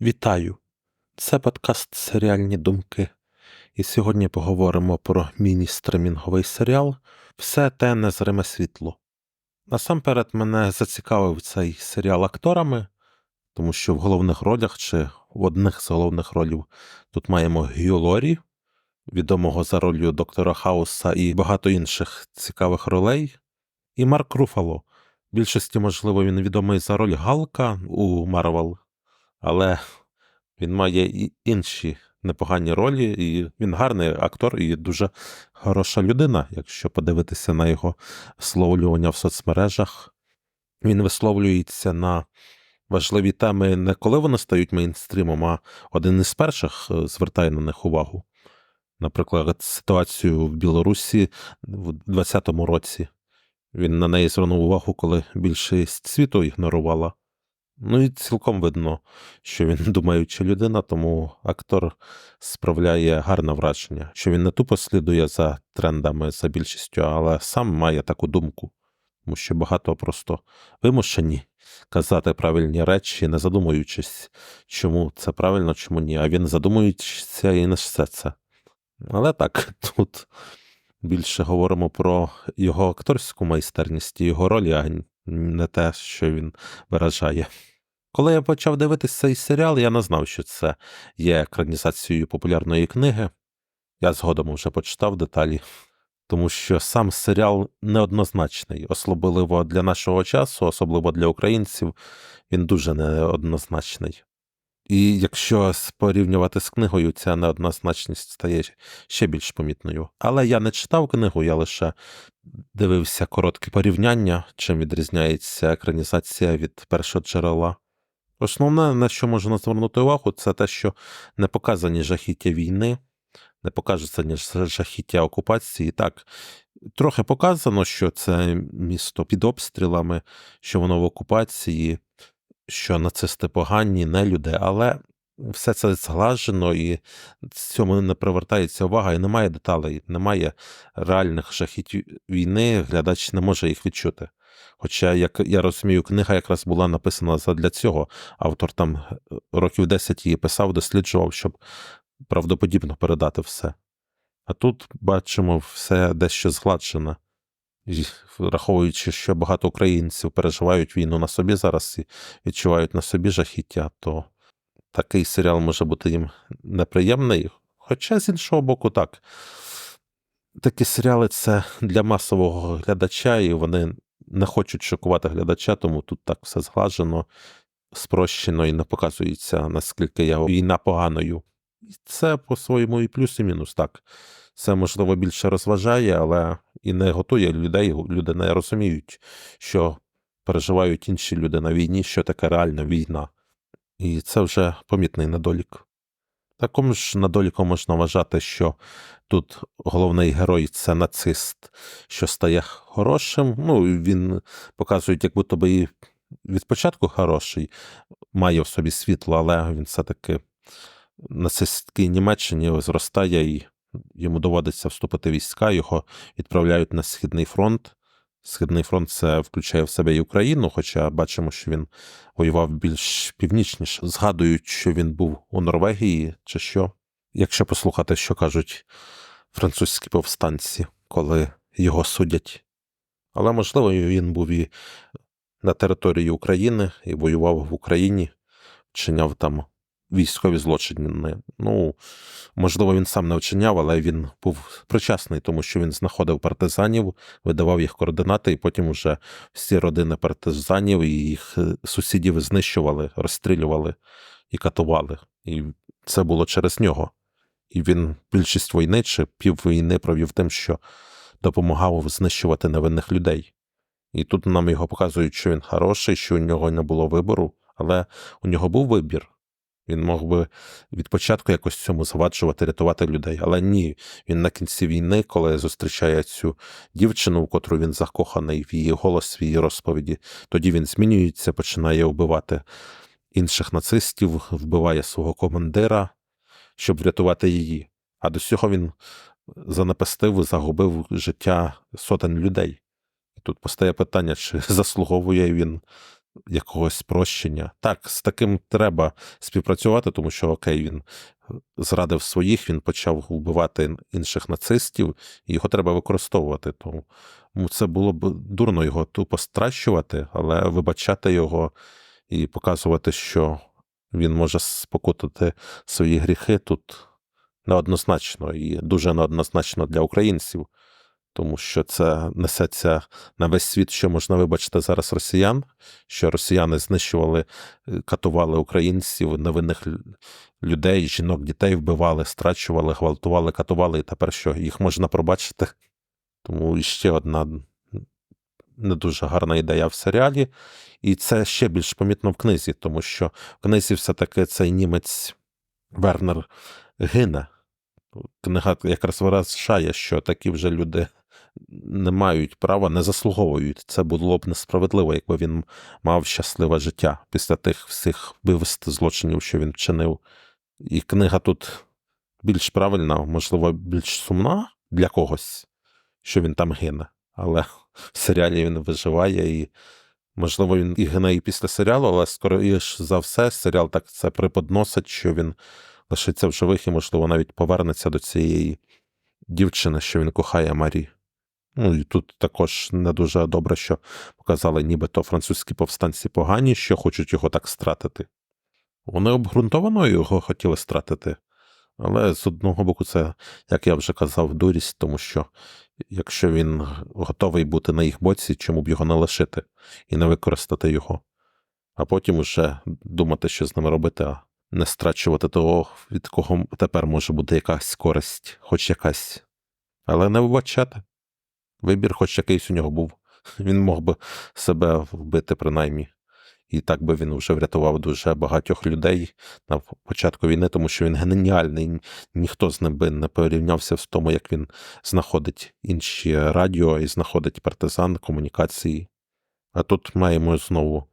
Вітаю! Це подкаст Серіальні думки. І сьогодні поговоримо про міні-стримінговий серіал Все те незриме світло. Насамперед мене зацікавив цей серіал акторами, тому що в головних ролях чи в одних з головних ролів тут маємо Гью Лорі, відомого за ролью доктора Хауса і багато інших цікавих ролей, і Марк Руфало. Більшості, можливо, він відомий за роль Галка у Марвел, але він має і інші непогані ролі, і він гарний актор і дуже хороша людина, якщо подивитися на його висловлювання в соцмережах. Він висловлюється на важливі теми не коли вони стають мейнстрімом, а один із перших е, звертає на них увагу. Наприклад, ситуацію в Білорусі в 2020 році. Він на неї звернув увагу, коли більшість світу ігнорувала. Ну і цілком видно, що він думаюча людина, тому актор справляє гарне враження, що він не тупо слідує за трендами, за більшістю, але сам має таку думку, тому що багато просто вимушені казати правильні речі, не задумуючись, чому це правильно, чому ні. А він задумується і не все це. Але так, тут більше говоримо про його акторську майстерність і його ролі, а не те, що він виражає. Коли я почав дивитися цей серіал, я не знав, що це є екранізацією популярної книги. Я згодом вже почитав деталі, тому що сам серіал неоднозначний, особливо для нашого часу, особливо для українців, він дуже неоднозначний. І якщо порівнювати з книгою, ця неоднозначність стає ще більш помітною. Але я не читав книгу, я лише дивився коротке порівняння, чим відрізняється екранізація від першого джерела. Основне, на що можна звернути увагу, це те, що не показані жахіття війни, не показані жахіття окупації. Так, трохи показано, що це місто під обстрілами, що воно в окупації, що нацисти погані, нелюди, але все це зглажено і цьому не привертається увага, і немає деталей, немає реальних жахіть війни, глядач не може їх відчути. Хоча, як я розумію, книга якраз була написана задля цього. Автор там е, років 10 її писав, досліджував, щоб правдоподібно передати все. А тут бачимо все дещо згладжене. Враховуючи, що багато українців переживають війну на собі зараз і відчувають на собі жахіття, то такий серіал може бути їм неприємний. Хоча, з іншого боку, так. Такі серіали це для масового глядача, і вони не хочуть шокувати глядача, тому тут так все зглажено, спрощено і не показується, наскільки я війна поганою. І це по-своєму і плюс, і мінус. Так. Це, можливо, більше розважає, але і не готує людей. Люди не розуміють, що переживають інші люди на війні, що таке реальна війна. І це вже помітний недолік. Таким ж недоліком можна вважати, що тут головний герой це нацист, що стає хорошим. Ну, він показує, як будто би від початку хороший, має в собі світло, але він все-таки нацистській Німеччині зростає і йому доводиться вступити в війська, його відправляють на Східний фронт. Східний фронт це включає в себе і Україну, хоча бачимо, що він воював більш північніше. Згадують, що він був у Норвегії чи що. Якщо послухати, що кажуть французькі повстанці, коли його судять. Але, можливо, він був і на території України і воював в Україні, вчиняв там військові злочини. Ну, можливо, він сам не вчиняв, але він був причасний, тому що він знаходив партизанів, видавав їх координати, і потім вже всі родини партизанів і їх е, сусідів знищували, розстрілювали і катували. І це було через нього. І він більшість війни чи піввійни провів тим, що допомагав знищувати невинних людей. І тут нам його показують, що він хороший, що у нього не було вибору, але у нього був вибір. Він мог би від початку якось цьому заваджувати, рятувати людей. Але ні, він на кінці війни, коли зустрічає цю дівчину, в котру він закоханий в її голос, в її розповіді, тоді він змінюється, починає вбивати інших нацистів, вбиває свого командира, щоб врятувати її. А до цього він занепастив, загубив життя сотень людей. І тут постає питання, чи заслуговує він якогось прощення. Так, з таким треба співпрацювати, тому що окей, він зрадив своїх, він почав вбивати інших нацистів, і його треба використовувати. Тому це було б дурно його тупо стращувати, але вибачати його і показувати, що він може спокутати свої гріхи тут неоднозначно і дуже неоднозначно для українців, тому що це несеться на весь світ, що можна вибачити зараз росіян, що росіяни знищували, катували українців, невинних людей, жінок, дітей вбивали, страчували, гвалтували, катували, і тепер що їх можна пробачити. Тому ще одна не дуже гарна ідея в серіалі, і це ще більш помітно в книзі, тому що в книзі все-таки цей німець Вернер гине. Книга якраз виражає, що такі вже люди не мають права, не заслуговують. Це було б несправедливо, якби він мав щасливе життя після тих всіх вивести злочинів, що він вчинив. І книга тут більш правильна, можливо, більш сумна для когось, що він там гине. Але в серіалі він виживає, і, можливо, він і гине і після серіалу, але скоріш за все, серіал так це преподносить, що він лишиться в живих і, можливо, навіть повернеться до цієї дівчини, що він кохає Марі. Ну і тут також не дуже добре, що показали, нібито французькі повстанці погані, що хочуть його так стратити. Вони обґрунтовано його хотіли стратити, але з одного боку, це, як я вже казав, дурість, тому що якщо він готовий бути на їх боці, чому б його не лишити і не використати його, а потім уже думати, що з ними робити, а не страчувати того, від кого тепер може бути якась користь, хоч якась, але не вибачати. Вибір, хоч якийсь у нього був. Він мог би себе вбити, принаймні. І так би він вже врятував дуже багатьох людей на початку війни, тому що він геніальний. Ніхто з ним би не порівнявся в тому, як він знаходить інші радіо і знаходить партизан, комунікації. А тут маємо знову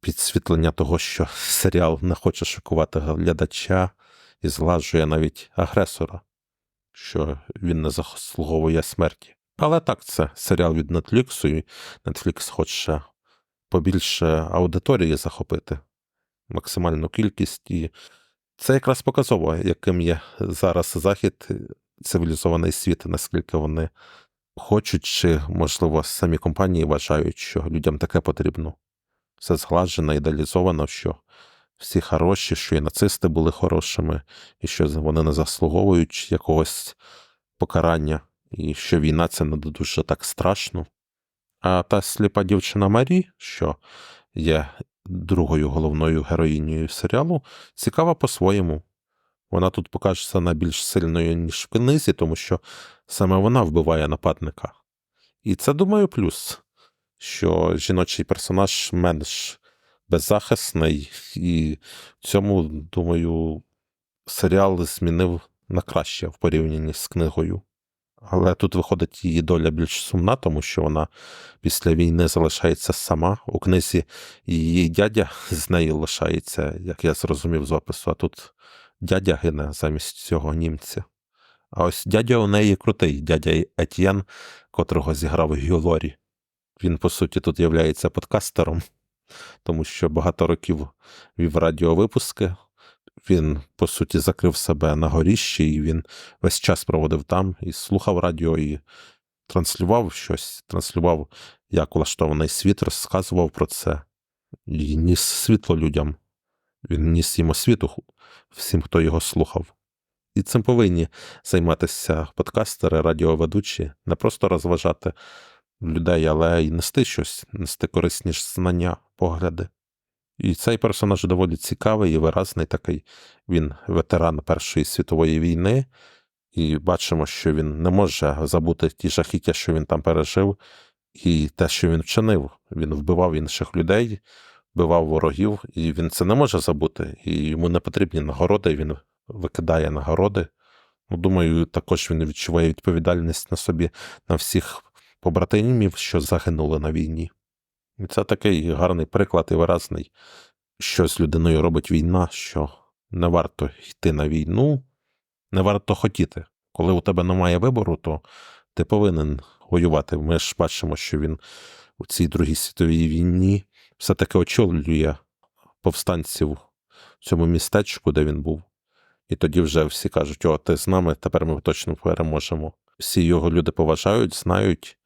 підсвітлення того, що серіал не хоче шокувати глядача і згладжує навіть агресора, що він не заслуговує смерті. Але так, це серіал від Netflix, і Netflix хоче побільше аудиторії захопити, максимальну кількість. І це якраз показово, яким є зараз захід, цивілізований світ, наскільки вони хочуть, чи, можливо, самі компанії вважають, що людям таке потрібно. Все згладжено, ідеалізовано, що всі хороші, що і нацисти були хорошими, і що вони не заслуговують якогось покарання, і що війна це не дуже так страшно. А та сліпа дівчина Марі, що є другою головною героїнею серіалу, цікава по-своєму. Вона тут покажеться найбільш сильною, ніж в книзі, тому що саме вона вбиває нападника. І це, думаю, плюс, що жіночий персонаж менш беззахисний, і в цьому, думаю, серіал змінив на краще в порівнянні з книгою. Але тут виходить її доля більш сумна, тому що вона після війни залишається сама. У книзі її дядя з нею лишається, як я зрозумів з опису, а тут дядя гине замість цього німця. А ось дядя у неї крутий, дядя Етьєн, котрого зіграв Гюлорі. Він, по суті, тут являється подкастером, тому що багато років вів радіовипуски. Він, по суті, закрив себе на горіщі, і він весь час проводив там і слухав радіо, і транслював щось, транслював, як улаштований світ, розказував про це і ніс світло людям. Він ніс їм освіту всім, хто його слухав. І цим повинні займатися подкастери, радіоведучі, не просто розважати людей, але й нести щось, нести корисні знання, погляди. І цей персонаж доволі цікавий і виразний такий. Він ветеран Першої світової війни, і бачимо, що він не може забути ті жахіття, що він там пережив, і те, що він вчинив. Він вбивав інших людей, вбивав ворогів, і він це не може забути. І йому не потрібні нагороди, він викидає нагороди. Ну, Думаю, також він відчуває відповідальність на собі на всіх побратимів, що загинули на війні. Це такий гарний приклад і виразний, що з людиною робить війна, що не варто йти на війну, не варто хотіти. Коли у тебе немає вибору, то ти повинен воювати. Ми ж бачимо, що він у цій Другій світовій війні все-таки очолює повстанців в цьому містечку, де він був. І тоді вже всі кажуть: о, ти з нами, тепер ми точно переможемо. Всі його люди поважають, знають.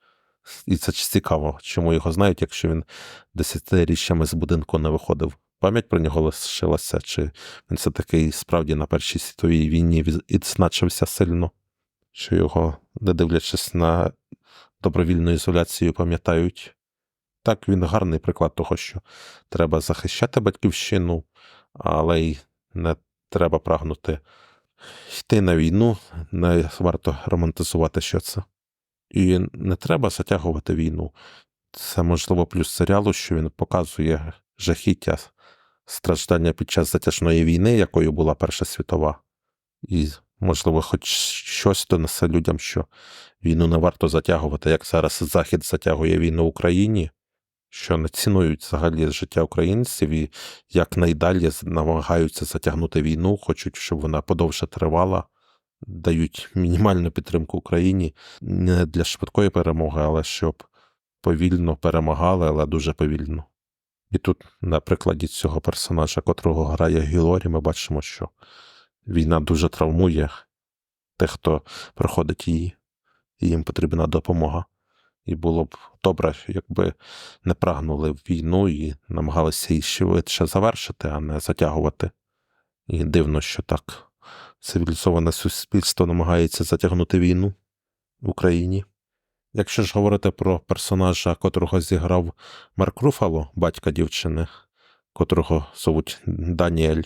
І це цікаво, чому його знають, якщо він десятиріччями з будинку не виходив. Пам'ять про нього лишилася, чи він все таки справді на Першій світовій війні відзначився сильно, що його, не дивлячись на добровільну ізоляцію, пам'ятають. Так, він гарний приклад того, що треба захищати батьківщину, але й не треба прагнути йти на війну, не варто романтизувати, що це. І не треба затягувати війну. Це, можливо, плюс серіалу, що він показує жахіття страждання під час затяжної війни, якою була Перша світова. І, можливо, хоч щось донесе людям, що війну не варто затягувати, як зараз Захід затягує війну в Україні, що не цінують взагалі життя українців і якнайдалі намагаються затягнути війну, хочуть, щоб вона подовше тривала, дають мінімальну підтримку Україні не для швидкої перемоги, але щоб повільно перемагали, але дуже повільно. І тут, на прикладі цього персонажа, котрого грає Гілорі, ми бачимо, що війна дуже травмує тих, хто проходить її, і їм потрібна допомога. І було б добре, якби не прагнули війну і намагалися її швидше завершити, а не затягувати. І дивно, що так цивілізоване суспільство намагається затягнути війну в Україні. Якщо ж говорити про персонажа, котрого зіграв Марк Руфало, батька дівчини, котрого зовуть Даніель,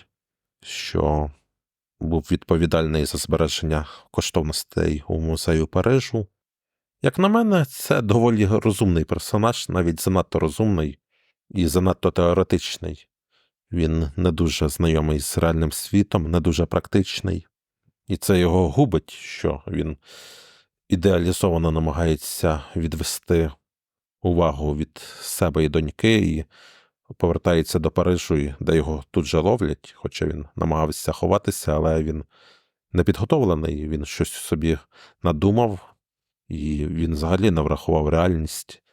що був відповідальний за збереження коштовностей у музею Парижу. Як на мене, це доволі розумний персонаж, навіть занадто розумний і занадто теоретичний. Він не дуже знайомий з реальним світом, не дуже практичний, і це його губить, що він ідеалізовано намагається відвести увагу від себе і доньки, і повертається до Парижу, де його тут же ловлять, хоча він намагався ховатися, але він не підготовлений, він щось собі надумав, і він взагалі не врахував реальність.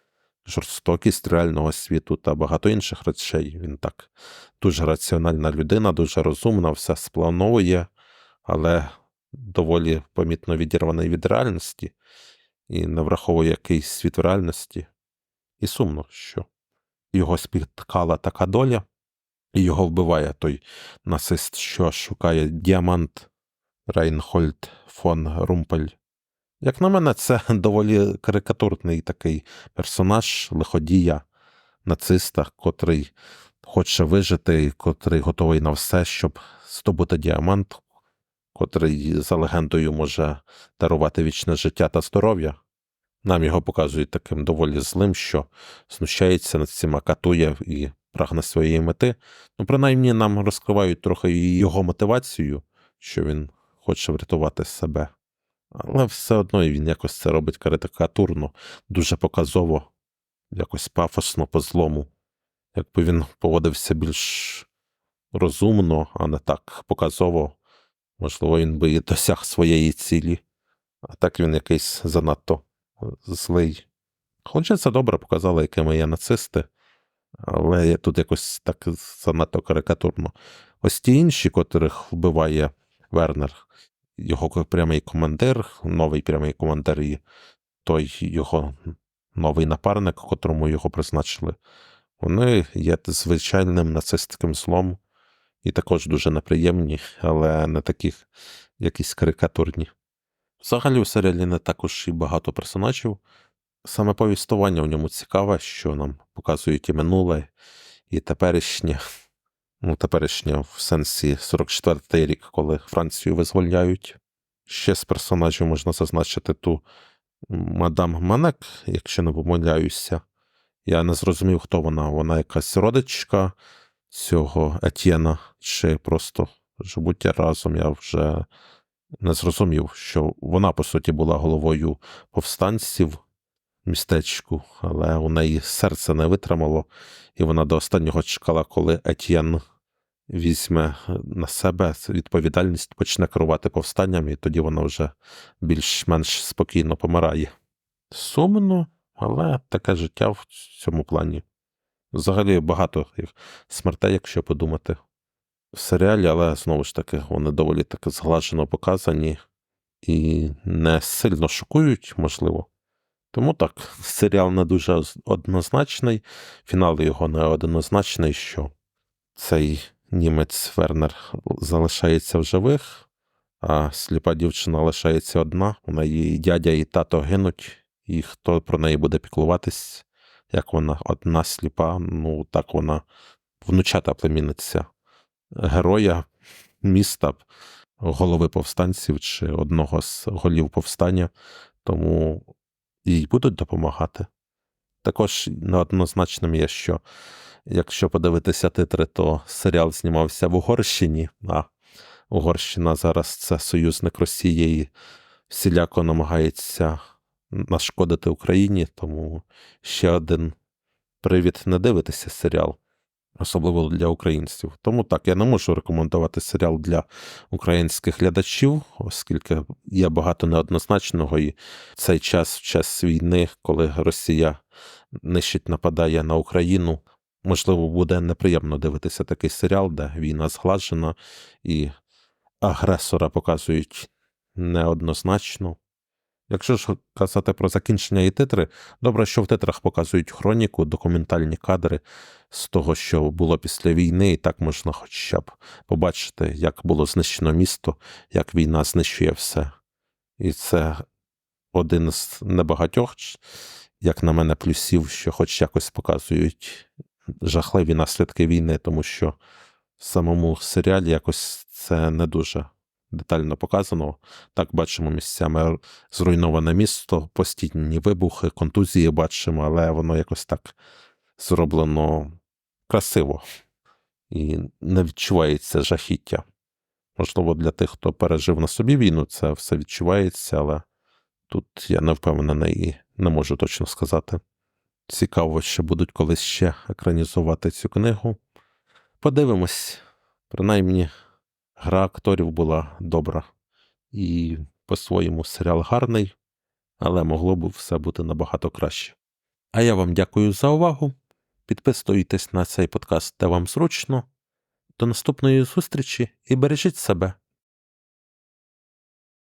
Жорстокість реального світу та багато інших речей. Він так дуже раціональна людина, дуже розумна, все сплановує, але доволі помітно відірваний від реальності і не враховує якийсь світ в реальності. І сумно, що його спіткала така доля, і його вбиває той нацист, що шукає діамант Рейнхольд фон Румпель. Як на мене, це доволі карикатурний такий персонаж лиходія, нациста, котрий хоче вижити, котрий готовий на все, щоб здобути діамант, котрий за легендою може дарувати вічне життя та здоров'я. Нам його показують таким доволі злим, що знущається над цим, катує і прагне своєї мети. Ну, принаймні, нам розкривають трохи його мотивацію, що він хоче врятувати себе. Але все одно він якось це робить карикатурно, дуже показово, якось пафосно по злому. Якби він поводився більш розумно, а не так показово, можливо, він би і досяг своєї цілі, а так він якийсь занадто злий. Хоча це добре показало, якими є нацисти, але тут якось так занадто карикатурно. Ось ті інші, котрих вбиває Вернер, його прямий командир, новий прямий командир і той його новий напарник, котрому його призначили, вони є звичайним нацистським злом і також дуже неприємні, але не такі якісь карикатурні. Взагалі у серіалі не також і багато персонажів. Саме повістування в ньому цікаве, що нам показують і минуле, і теперішнє. Ну, теперішнє в сенсі 44-й рік, коли Францію визволяють. Ще з персонажів можна зазначити ту мадам Манек, якщо не помиляюся. Я не зрозумів, хто вона. Вона якась родичка цього Етьєна, чи просто живуть разом. Я вже не зрозумів, що вона, по суті, була головою повстанців містечку, але у неї серце не витримало, і вона до останнього чекала, коли Етьєн візьме на себе відповідальність, почне керувати повстанням, і тоді вона вже більш-менш спокійно помирає. Сумно, але таке життя в цьому плані. Взагалі багато їх смертей, якщо подумати, в серіалі, але знову ж таки, вони доволі таки зглажено показані і не сильно шокують, можливо. Тому так, серіал не дуже однозначний, фінал його не однозначний, що цей німець Вернер залишається в живих, а сліпа дівчина лишається одна. У неї дядя, і тато гинуть, і хто про неї буде піклуватись, як вона одна сліпа, ну так вона внучата племінниця героя міста, голови повстанців чи одного з голів повстання, тому їй будуть допомагати. Також неоднозначним є, що якщо подивитися титри, то серіал знімався в Угорщині, а Угорщина зараз це союзник Росії і всіляко намагається нашкодити Україні, тому ще один привід не дивитися серіал, особливо для українців. Тому так, я не можу рекомендувати серіал для українських глядачів, оскільки є багато неоднозначного, і цей час, в час війни, коли Росія нищить, нападає на Україну. Можливо, буде неприємно дивитися такий серіал, де війна згладжена і агресора показують неоднозначно. Якщо ж казати про закінчення і титри, добре, що в титрах показують хроніку, документальні кадри з того, що було після війни, і так можна хоча б побачити, як було знищено місто, як війна знищує все. І це один з небагатьох, як на мене, плюсів, що хоч якось показують жахливі наслідки війни, тому що в самому серіалі якось це не дуже детально показано. Так бачимо місцями зруйноване місто, постійні вибухи, контузії бачимо, але воно якось так зроблено красиво і не відчувається жахіття. Можливо, для тих, хто пережив на собі війну, це все відчувається, але тут я не впевнений і не можу точно сказати. Цікаво, що будуть колись ще екранізувати цю книгу. Подивимось, принаймні, гра акторів була добра. І по-своєму серіал гарний, але могло б все бути набагато краще. А я вам дякую за увагу. Підписуйтесь на цей подкаст, де вам зручно. До наступної зустрічі і бережіть себе.